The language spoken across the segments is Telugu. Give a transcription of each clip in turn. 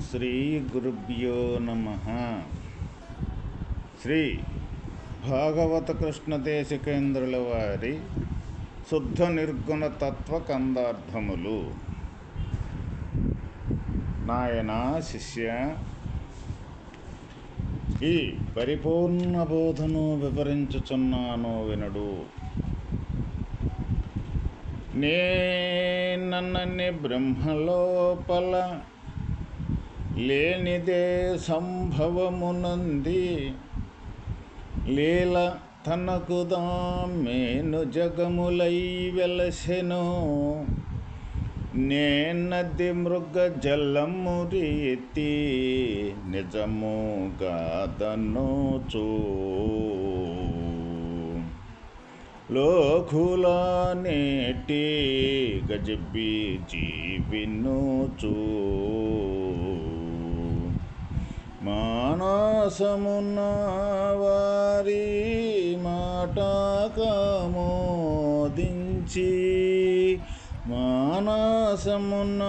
శ్రీ గురుభ్యో నమ. శ్రీ భాగవత కృష్ణ దేశికేంద్రుల వారి శుద్ధ నిర్గుణ తత్వ కందార్థములు. నాయన శిష్య ఈ పరిపూర్ణ బోధను వివరించుచున్నాను వినడు. నేనన్నని బ్రహ్మలోపల లేనిదే సంభవమునంది. లీల తనకు దామేను జగములై వెలసెను. నేనది మృగ జలమురి ఎత్తి నిజముగాదను చూ. లోకుల నేటి గజబీ జీవినుచు మానసమున్న వారి మాట కమోదించి మానసమున్న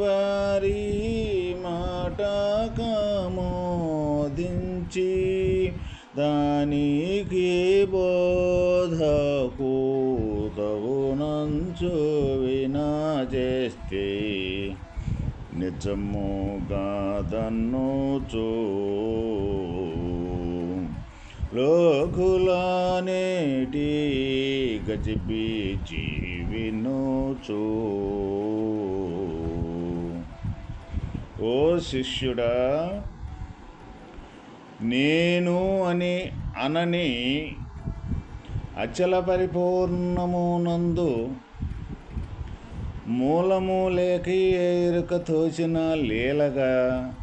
వారి మాట కమోదించి దానికి బోధకు తగునంచు వినా చేస్తే నిజముగాదన్నుచు లోకులనేటి గజిబీచి జీవినుచు ఓ శిష్యుడా నేను అని అనని అచల పరిపూర్ణమునందు మూలము లేక ఎరుక తోచిన లీలగా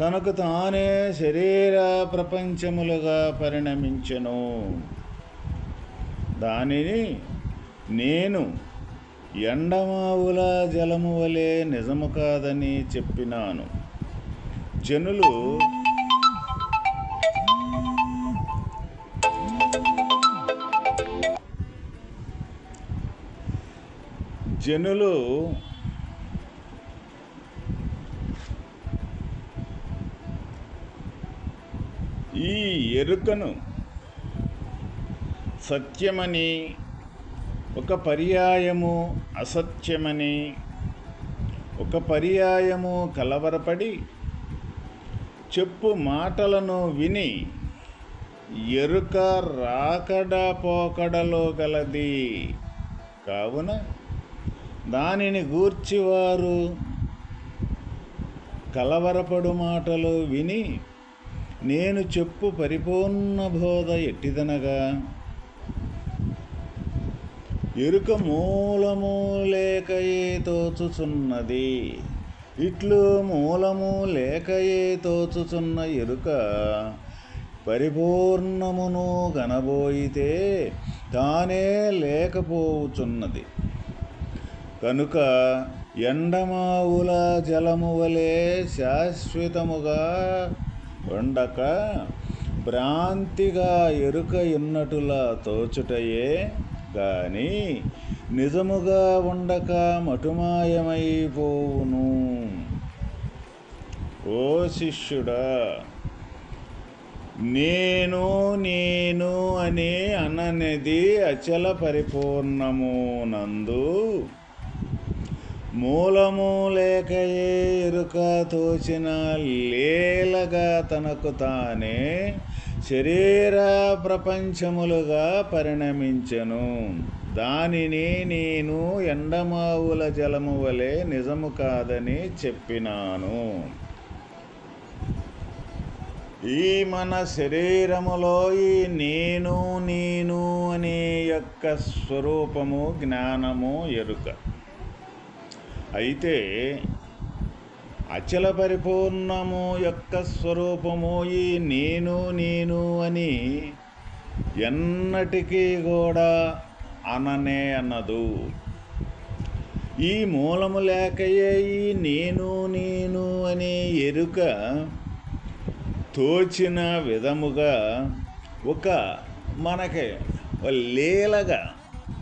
తనకు తానే శరీర ప్రపంచములుగా పరిణమించెను. దానిని నేను ఎండమావుల జలము వలె నిజము కాదని చెప్పినాను. జనులు జనులు ఈ ఎరుకను సత్యమని ఒక పర్యాయము అసత్యమని ఒక పర్యాయము కలవరపడి చెప్పు మాటలను విని ఎరుక రాకడా పోకడలో గలది. కావున దానిని గూర్చివారు కలవరపడు మాటలు విని నేను చెప్పు పరిపూర్ణ బోధ ఎట్టిదనగా? ఎరుక మూలము లేకయే తోచుచున్నది. ఇట్లు మూలము లేకయే తోచుచున్న ఎరుక పరిపూర్ణమును గనబోయితే తానే లేకపోవుచున్నది. కనుక ఎండమావుల జలము వలె శాశ్వతముగా ఉండక భ్రాంతిగా ఎరుక ఉన్నటులా తోచుటయే కానీ నిజముగా ఉండక మటుమాయమైపోవును ఓ శిష్యుడా నేను నేను అనే అననిది అచల పరిపూర్ణము నందు మూలము లేక ఎరుక తోచిన లేలగా తనకు తానే శరీర ప్రపంచములుగా పరిణమించెను. దానిని నేను ఎండమావుల జలము వలె నిజము కాదని చెప్పినాను. ఈ మన శరీరములో ఈ నేను నేను అనే యొక్క స్వరూపము జ్ఞానము ఎరుక. అయితే అచల పరిపూర్ణము యొక్క స్వరూపము ఈ నేను నేను అని ఎన్నటికీ కూడా అననే అన్నదు ఈ మూలము లేకయే ఈ నేను నేను అనే ఎరుక తోచిన విధముగా ఒక మనకి ఒక లీలగా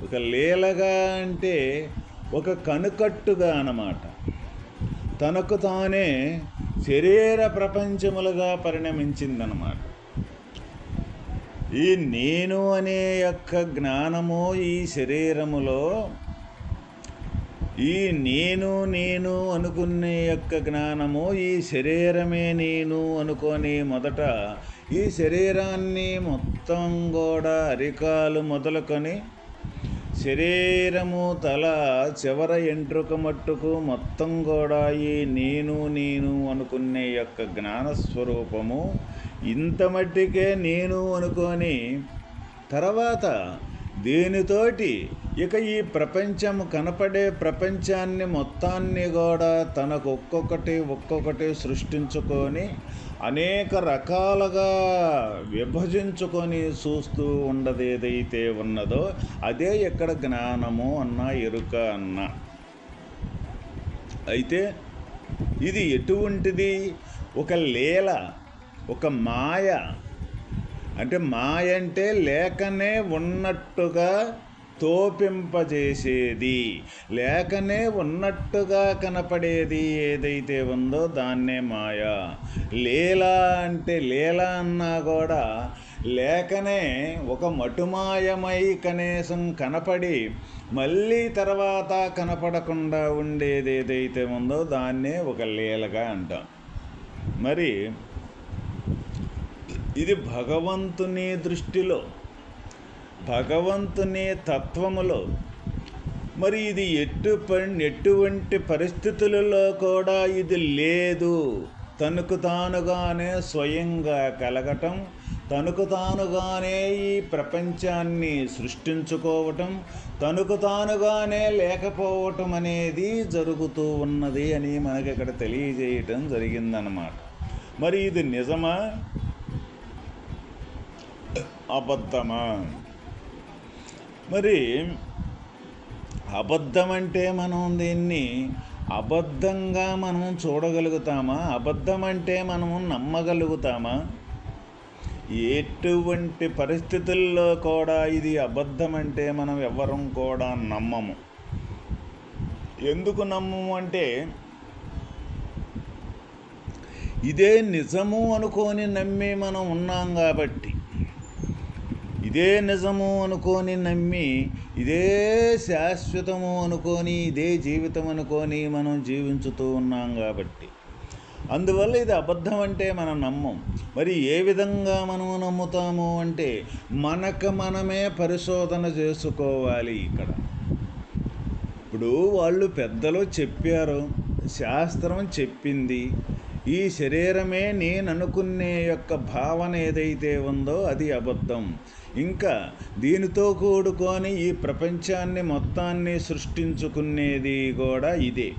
ఒక లీలగా అంటే ఒక కనుకట్టుగా అన్నమాట. తనకు తానే శరీర ప్రపంచములుగా పరిణమించిందనమాట ఈ నేను అనే యొక్క జ్ఞానము ఈ శరీరములో ఈ నేను నేను అనుకునే యొక్క జ్ఞానము ఈ శరీరమే నేను అనుకొని మొదట ఈ శరీరాన్ని మొత్తం కూడా అరికాలు మొదలుకొని శరీరము తల చివర ఎంట్రుక మట్టుకు మొత్తం కూడా ఈ నేను నేను అనుకునే యొక్క జ్ఞానస్వరూపము ఇంత మట్టికే నేను అనుకొని తర్వాత దీనితోటి ఇక ఈ ప్రపంచం కనపడే ప్రపంచాన్ని మొత్తాన్ని కూడా తనకు ఒక్కొక్కటి ఒక్కొక్కటి సృష్టించుకొని అనేక రకాలుగా విభజించుకొని చూస్తూ ఉండదు ఏదైతే ఉన్నదో అదే ఇక్కడ జ్ఞానము అన్న ఎరుక అన్న. అయితే ఇది ఎటువంటిది? ఒక లీల ఒక మాయ. అంటే మాయ అంటే లేకనే ఉన్నట్టుగా తోపింపజేసేది. లేకనే ఉన్నట్టుగా కనపడేది ఏదైతే ఉందో దాన్నే మాయ. లీల అంటే లీల అన్నా కూడా లేకనే ఒక మటుమాయమై కనీసం కనపడి మళ్ళీ తర్వాత కనపడకుండా ఉండేది ఏదైతే ఉందో దాన్నే ఒక లీలగా అంటాం. మరి ఇది భగవంతుని దృష్టిలో భగవంతుని తత్వములో. మరి ఇది ఎటు ఎటువంటి పరిస్థితులలో కూడా ఇది లేదు. తనకు తానుగానే స్వయంగా కలగటం తనకు తానుగానే ఈ ప్రపంచాన్ని సృష్టించుకోవటం తనకు తానుగానే లేకపోవటం అనేది జరుగుతూ ఉన్నది అని మనకి ఇక్కడ తెలియజేయటం జరిగిందన్నమాట. మరి ఇది నిజమా? అబద్ధమా? మరి అబద్ధం అంటే మనం దీన్ని అబద్ధంగా మనం చూడగలుగుతామా? అబద్ధం అంటే మనము నమ్మగలుగుతామా? ఎటువంటి పరిస్థితుల్లో కూడా ఇది అబద్ధం అంటే మనం ఎవరం కూడా నమ్మము. ఎందుకు నమ్మము అంటే ఇదే నిజము అనుకొని నమ్మి మనం ఉన్నాం కాబట్టి. ఇదే నిజము అనుకొని నమ్మి ఇదే శాశ్వతము అనుకొని ఇదే జీవితం అనుకొని మనం జీవించుతూ ఉన్నాం కాబట్టి. అందువల్ల ఇది అబద్ధం అంటే మనం నమ్మం. మరి ఏ విధంగా మనము నమ్ముతాము అంటే మనకు మనమే పరిశోధన చేసుకోవాలి ఇక్కడ. ఇప్పుడు వాళ్ళు పెద్దలు చెప్పారు శాస్త్రం చెప్పింది ఈ శరీరమే నేను అనుకునే యొక్క భావన ఏదైతే ఉందో అది అబద్ధం. ఇంకా దీనితో కూడుకొని ఈ ప్రపంచాన్ని మొత్తాన్ని సృష్టించుకునేది కూడా ఇదే.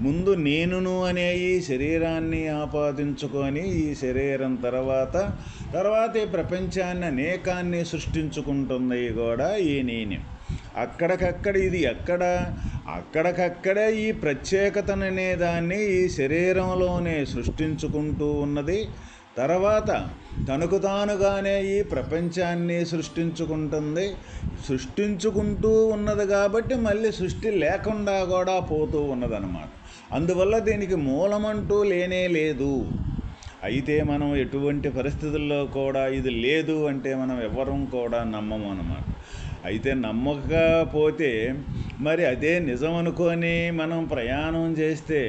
ముందు నేనును అనే ఈ శరీరాన్ని ఆపాదించుకొని ఈ శరీరం తర్వాత తర్వాత ఈ ప్రపంచాన్ని అనేకాన్ని సృష్టించుకుంటుంది కూడా ఈ నేనే. అక్కడికక్కడ ఇది ఎక్కడ? అక్కడికక్కడే ఈ ప్రత్యేకతననే దాన్ని ఈ శరీరంలోనే సృష్టించుకుంటూ ఉన్నది. తర్వాత తనకు తానుగానే ఈ ప్రపంచాన్ని సృష్టించుకుంటుంది. సృష్టించుకుంటూ ఉన్నది కాబట్టి మళ్ళీ సృష్టి లేకుండా కూడా పోతూ ఉన్నదన్నమాట. అందువల్ల దీనికి మూలమంటూ లేనే లేదు. అయితే మనం ఎటువంటి పరిస్థితుల్లో కూడా ఇది లేదు అంటే మనం ఎవరం కూడా నమ్మము అన్నమాట. అయితే నమ్మకపోతే మరి అదే నిజం అనుకొని మనం ప్రయాణం చేస్తే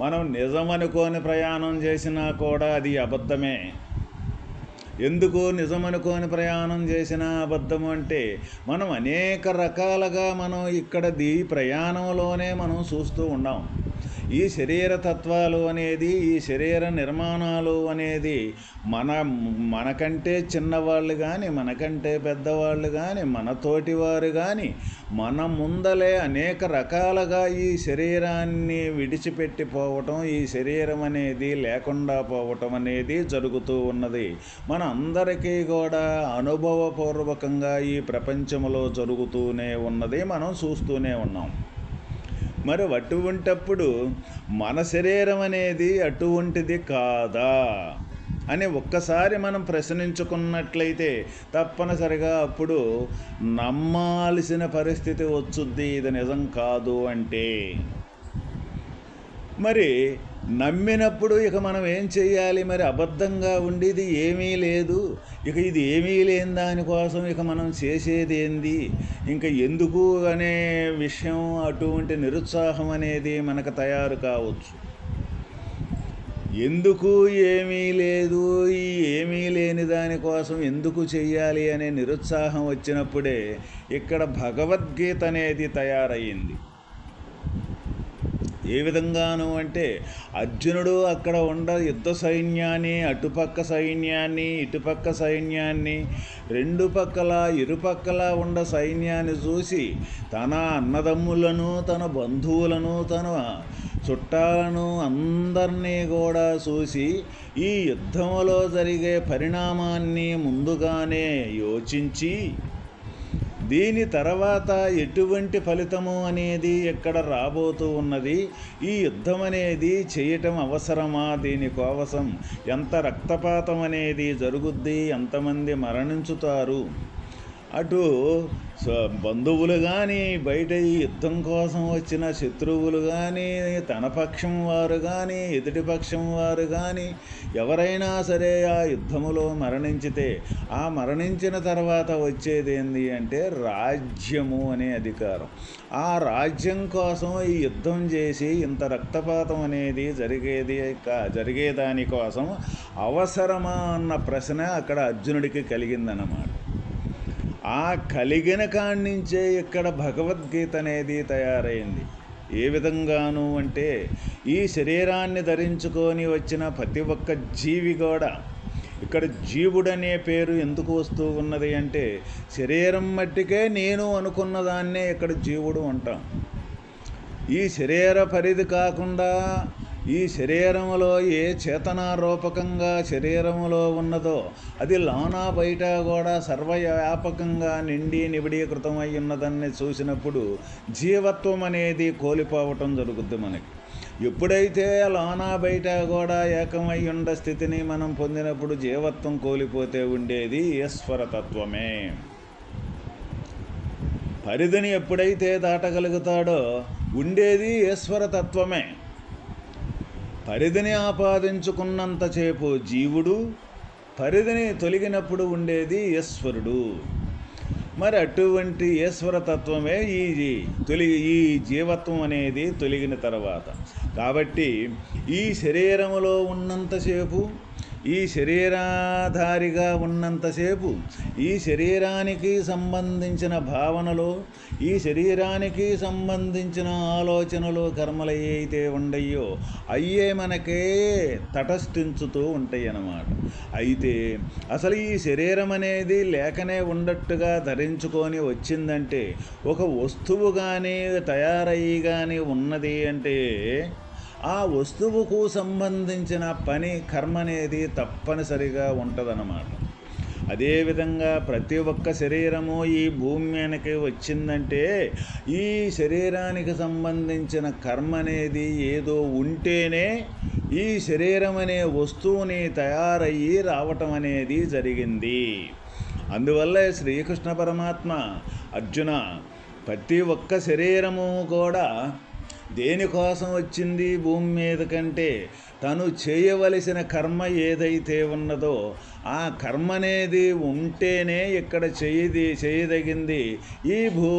మనం నిజం అనుకొని ప్రయాణం చేసినా కూడా అది అబద్ధమే. ఎందుకు నిజం అనుకోని ప్రయాణం చేసిన అబద్ధం అంటే మనం అనేక రకాలుగా మనం ఇక్కడ దీ ప్రయాణంలోనే మనం చూస్తూ ఉన్నాం. ఈ శరీర తత్వాలు అనేది ఈ శరీర నిర్మాణాలు అనేది మన మనకంటే చిన్నవాళ్ళు కానీ మనకంటే పెద్దవాళ్ళు కానీ మనతోటి వారు కానీ మన ముందలే అనేక రకాలుగా ఈ శరీరాన్ని విడిచిపెట్టి పోవటం ఈ శరీరం అనేది లేకుండా పోవటం అనేది జరుగుతూ ఉన్నది. మన అందరికీ కూడా అనుభవపూర్వకంగా ఈ ప్రపంచంలో జరుగుతూనే ఉన్నది. మనం చూస్తూనే ఉన్నాం. మరి అటువంటప్పుడు మన శరీరం అనేది అటువంటిది కాదా అని ఒక్కసారి మనం ప్రశ్నించుకున్నట్లయితే తప్పనిసరిగా అప్పుడు నమ్మాల్సిన పరిస్థితి వచ్చుద్ది. ఇది నిజం కాదు అంటే. మరి నమ్మినప్పుడు ఇక మనం ఏం చెయ్యాలి? మరి అబద్ధంగా ఉండేది ఏమీ లేదు. ఇక ఇది ఏమీ లేని దానికోసం ఇక మనం చేసేది ఏంది? ఇంకా ఎందుకు అనే విషయం అటువంటి నిరుత్సాహం అనేది మనకు తయారు కావచ్చు. ఎందుకు ఏమీ లేదు? ఈ ఏమీ లేని దానికోసం ఎందుకు చెయ్యాలి? అనే నిరుత్సాహం వచ్చినప్పుడే ఇక్కడ భగవద్గీత అనేది తయారయ్యింది. ఏ విధంగాను అంటే అర్జునుడు అక్కడ ఉండ యుద్ధ సైన్యాన్ని అటుపక్క సైన్యాన్ని ఇటుపక్క సైన్యాన్ని రెండు పక్కల ఇరుపక్కల ఉండ సైన్యాన్ని చూసి తన అన్నదమ్ములను తన బంధువులను తన చుట్టాలను అందరినీ కూడా చూసి ఈ యుద్ధంలో జరిగే పరిణామాన్ని ముందుగానే యోచించి దీని తర్వాత ఎటువంటి ఫలితము అనేది ఎక్కడ రాబోతూ ఉన్నది? ఈ యుద్ధం అనేది చేయటం అవసరమా? దీనికోసం ఎంత రక్తపాతం అనేది జరుగుద్ది? ఎంతమంది మరణించుతారు? అటు బంధువులు కానీ బయట యుద్ధం కోసం వచ్చిన శత్రువులు కానీ తన పక్షం వారు కానీ ఎదుటి పక్షం వారు కానీ ఎవరైనా సరే ఆ యుద్ధములో మరణించితే ఆ మరణించిన తర్వాత వచ్చేది ఏంది అంటే రాజ్యము అనే అధికారం. ఆ రాజ్యం కోసం ఈ యుద్ధం చేసి ఇంత రక్తపాతం అనేది జరిగేది జరిగేదాని కోసం అవసరమా అన్న ప్రశ్న అక్కడ అర్జునుడికి కలిగిందన్నమాట. ఆ కలిగిన కాణించే ఇక్కడ భగవద్గీత అనేది తయారైంది. ఏ విధంగాను అంటే ఈ శరీరాన్ని ధరించుకొని వచ్చిన ప్రతి ఒక్క జీవి కూడా ఇక్కడ జీవుడనే పేరు ఎందుకు వస్తూ ఉన్నది అంటే శరీరం మట్టికే నేను అనుకున్న దాన్నే ఇక్కడ జీవుడు అంటాం. ఈ శరీర పరిధి కాకుండా ఈ శరీరములో ఏ చేతనారూపకంగా శరీరములో ఉన్నదో అది లోనా బయట కూడా సర్వవ్యాపకంగా నిండి నిబిడీకృతమై ఉన్నదాన్ని చూసినప్పుడు జీవత్వం అనేది కోల్పోవటం జరుగుద్ది మనకి. ఎప్పుడైతే లోనా బయట కూడా ఏకమై ఉండ స్థితిని మనం పొందినప్పుడు జీవత్వం కోల్పోతే ఉండేది ఈశ్వరతత్వమే. పరిధిని ఎప్పుడైతే దాటగలుగుతాడో ఉండేది ఈశ్వరతత్వమే. పరిధిని ఆపాదించుకున్నంతసేపు జీవుడు పరిధిని తొలగినప్పుడు ఉండేది ఈశ్వరుడు. మరి అటువంటి ఈశ్వరతత్వమే ఈ తొలిగి ఈ జీవత్వం అనేది తొలగిన తర్వాత. కాబట్టి ఈ శరీరములో ఉన్నంతసేపు ఈ శరీరాధారిగా ఉన్నంతసేపు ఈ శరీరానికి సంబంధించిన భావనలు ఈ శరీరానికి సంబంధించిన ఆలోచనలు కర్మలు అయితే ఉండయో అయ్యే మనకే తటస్థించుతూ ఉంటాయి అన్నమాట అయితే అసలు ఈ శరీరం అనేది లేకనే ఉండట్టుగా ధరించుకొని వచ్చిందంటే ఒక వస్తువు కానీ తయారయ్యి కానీ ఉన్నది అంటే ఆ వస్తువుకు సంబంధించిన పని కర్మ అనేది తప్పనిసరిగా ఉంటుందన్నమాట. అదేవిధంగా ప్రతి ఒక్క శరీరము ఈ భూమి మీదకి వచ్చిందంటే ఈ శరీరానికి సంబంధించిన కర్మ అనేది ఏదో ఉంటేనే ఈ శరీరం అనే వస్తువుని తయారయ్యి రావటం అనేది జరిగింది. అందువల్ల శ్రీకృష్ణ పరమాత్మ అర్జున ప్రతి ఒక్క శరీరము కూడా దేనికోసం వచ్చింది భూమి మీద కంటే తను చేయవలసిన కర్మ ఏదైతే ఉన్నదో ఆ కర్మ అనేది ఉంటేనే ఇక్కడ చేయది చేయదగింది. ఈ భూ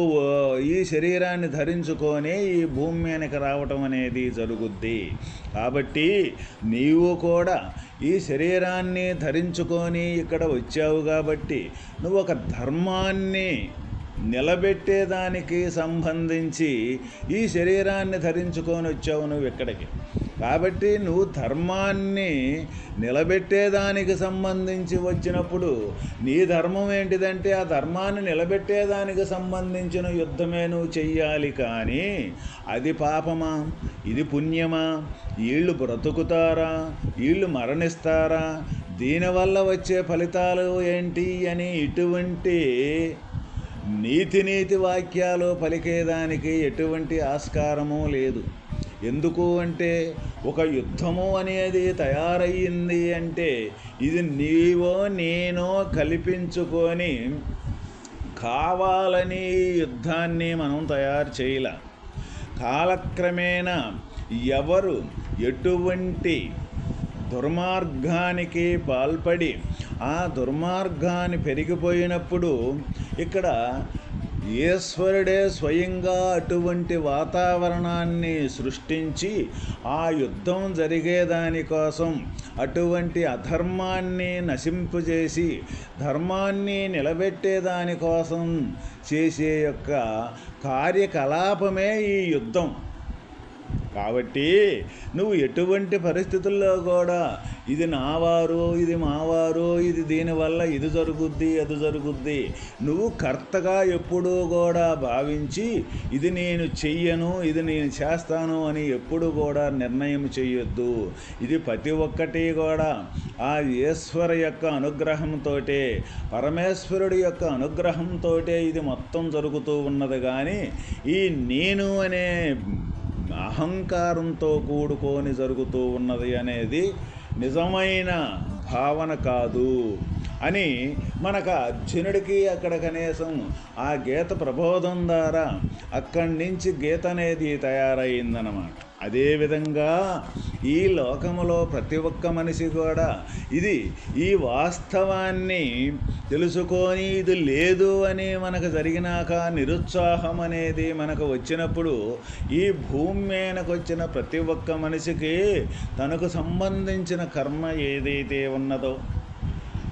ఈ శరీరాన్ని ధరించుకొని ఈ భూమి మీదకి రావటం అనేది జరుగుద్ది. కాబట్టి నీవు కూడా ఈ శరీరాన్ని ధరించుకొని ఇక్కడ వచ్చావు కాబట్టి నువ్వు ఒక ధర్మాన్ని నిలబెట్టేదానికి సంబంధించి ఈ శరీరాన్ని ధరించుకొని వచ్చావు నువ్వు ఇక్కడికి. కాబట్టి నువ్వు ధర్మాన్ని నిలబెట్టేదానికి సంబంధించి వచ్చినప్పుడు నీ ధర్మం ఏంటిదంటే ఆ ధర్మాన్ని నిలబెట్టేదానికి సంబంధించిన యుద్ధమే నువ్వు చెయ్యాలి కానీ అది పాపమా? ఇది పుణ్యమా? వీళ్ళు బ్రతుకుతారా? వీళ్ళు మరణిస్తారా? దీనివల్ల వచ్చే ఫలితాలు ఏంటి అని ఇటువంటి నీతి నీతి వాక్యాలు పలికేదానికి ఎటువంటి ఆస్కారము లేదు. ఎందుకు అంటే ఒక యుద్ధము అనేది తయారయ్యింది అంటే ఇది నీవో నేనో కల్పించుకొని కావాలని యుద్ధాన్ని మనం తయారు చేయలే. కాలక్రమేణా ఎవరు ఎటువంటి దుర్మార్గానికి పాల్పడి ఆ దుర్మార్గాన్ని పెరిగిపోయినప్పుడు ఇక్కడ ఈశ్వరుడే స్వయంగా అటువంటి వాతావరణాన్ని సృష్టించి ఆ యుద్ధం జరిగేదానికోసం అటువంటి అధర్మాన్ని నశింపజేసి ధర్మాన్ని నిలబెట్టేదానికోసం చేసే యొక్క కార్యకలాపమే ఈ యుద్ధం. కాబట్టి నువ్వు ఎటువంటి పరిస్థితుల్లో కూడా ఇది నావారు ఇది మావారు ఇది దీనివల్ల ఇది జరుగుద్ది అది జరుగుద్ది. నువ్వు కర్తగా ఎప్పుడూ కూడా భావించి ఇది నేను చెయ్యను ఇది నేను చేస్తాను అని ఎప్పుడు కూడా నిర్ణయం చెయ్యొద్దు. ఇది ప్రతి ఒక్కటి కూడా ఆ ఈశ్వర యొక్క అనుగ్రహంతో పరమేశ్వరుడి యొక్క అనుగ్రహంతో ఇది మొత్తం జరుగుతూ ఉన్నది. కానీ ఈ నేను అనే అహంకారంతో కూడుకొని జరుగుతూ ఉన్నది అనేది నిజమైన భావన కాదు అని మనకు అర్జునుడికి అక్కడ కనీసం ఆ గీత ప్రబోధం ద్వారా అక్కడి నుంచి గీత అనేది తయారైందనమాట అదేవిధంగా ఈ లోకములో ప్రతి ఒక్క మనిషి కూడా ఇది ఈ వాస్తవాన్ని తెలుసుకొని ఇది లేదు అని మనకు జరిగినాక నిరుత్సాహం అనేది మనకు వచ్చినప్పుడు ఈ భూమి మీదకు వచ్చిన ప్రతి ఒక్క మనిషికి తనకు సంబంధించిన కర్మ ఏదైతే ఉన్నదో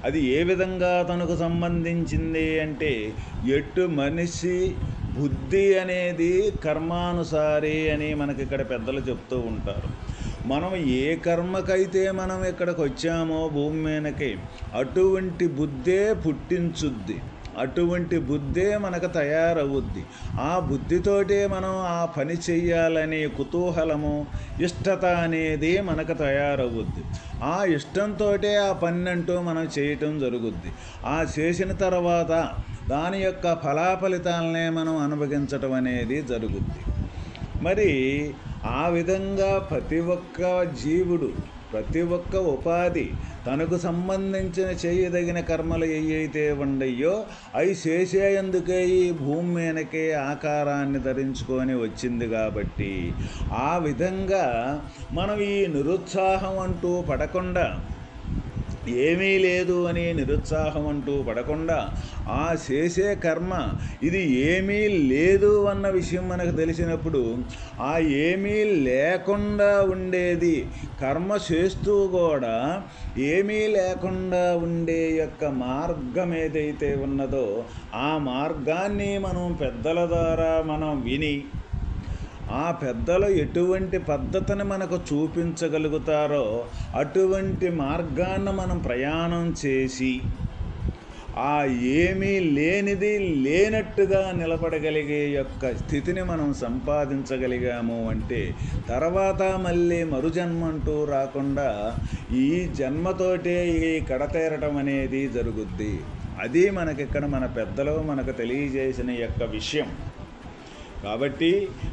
అది ఏ విధంగా తనకు సంబంధించింది అంటే ఎటు మనిషి బుద్ధి అనేది కర్మానుసారి అని మనకి ఇక్కడ పెద్దలు చెప్తూ ఉంటారు. మనం ఏ కర్మకైతే మనం ఇక్కడికి వచ్చామో భూమి మీదకి అటువంటి బుద్ధే పుట్టించుద్ది. అటువంటి బుద్ధే మనకు తయారవుద్ది. ఆ బుద్ధితోటే మనం ఆ పని చెయ్యాలనే కుతూహలము ఇష్టత అనేది మనకు తయారవుద్ది. ఆ ఇష్టంతో ఆ పని అంటూ మనం చేయటం జరుగుద్ది. ఆ చేసిన తర్వాత దాని యొక్క ఫలాఫలితాలనే మనం అనుభవించటం అనేది జరుగుద్ది. మరి ఆ విధంగా ప్రతి ఒక్క జీవుడు ప్రతి ఒక్క ఉపాధి తనకు సంబంధించిన చేయదగిన కర్మలు ఏవైతే ఉండయో అవి చేసేందుకే ఈ భూమి మీదకే ఆకారాన్ని ధరించుకొని వచ్చింది కాబట్టి ఆ విధంగా మనం ఈ నిరుత్సాహం అంటూ పడకుండా ఏమీ లేదు అని నిరుత్సాహం అంటూ పడకుండా ఆ చేసే కర్మ ఇది ఏమీ లేదు అన్న విషయం మనకు తెలిసినప్పుడు ఆ ఏమీ లేకుండా ఉండేది. కర్మ చేస్తూ కూడా ఏమీ లేకుండా ఉండే యొక్క మార్గం ఏదైతే ఉన్నదో ఆ మార్గాన్ని మనం పెద్దల ద్వారా మనం విని ఆ పెద్దలు ఎటువంటి పద్ధతిని మనకు చూపించగలుగుతారో అటువంటి మార్గాన్ని మనం ప్రయాణం చేసి ఆ ఏమీ లేనిది లేనట్టుగా నిలబడగలిగే యొక్క స్థితిని మనం సంపాదించగలిగాము అంటే తర్వాత మళ్ళీ మరుజన్మ అంటూ రాకుండా ఈ జన్మతోటే ఈ కడతేరటం అనేది జరుగుద్ది. అది మనకిక్కడ మన పెద్దలు మనకు తెలియజేసిన యొక్క విషయం. కాబట్టి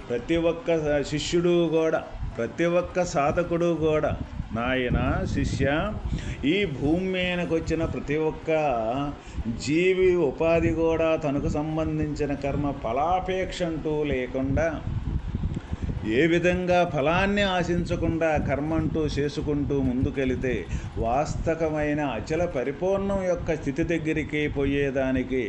ప్రతి ఒక్క శిష్యుడు కూడా ప్రతి ఒక్క సాధకుడు కూడా నాయన శిష్య ఈ భూమి మీదకి వచ్చిన ప్రతి ఒక్క జీవి ఉపాధి కూడా తనకు సంబంధించిన కర్మ ఫలాపేక్ష అంటూ లేకుండా ఏ విధంగా ఫలాన్ని ఆశించకుండా కర్మంటూ చేసుకుంటూ ముందుకెళితే వాస్తవమైన అచల పరిపూర్ణం యొక్క స్థితి దగ్గరికి పోయేదానికి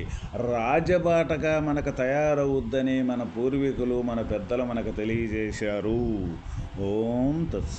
రాజబాటగా మనకు తయారవుద్దని మన పూర్వీకులు మన పెద్దలు మనకు తెలియజేశారు. ఓం తత్స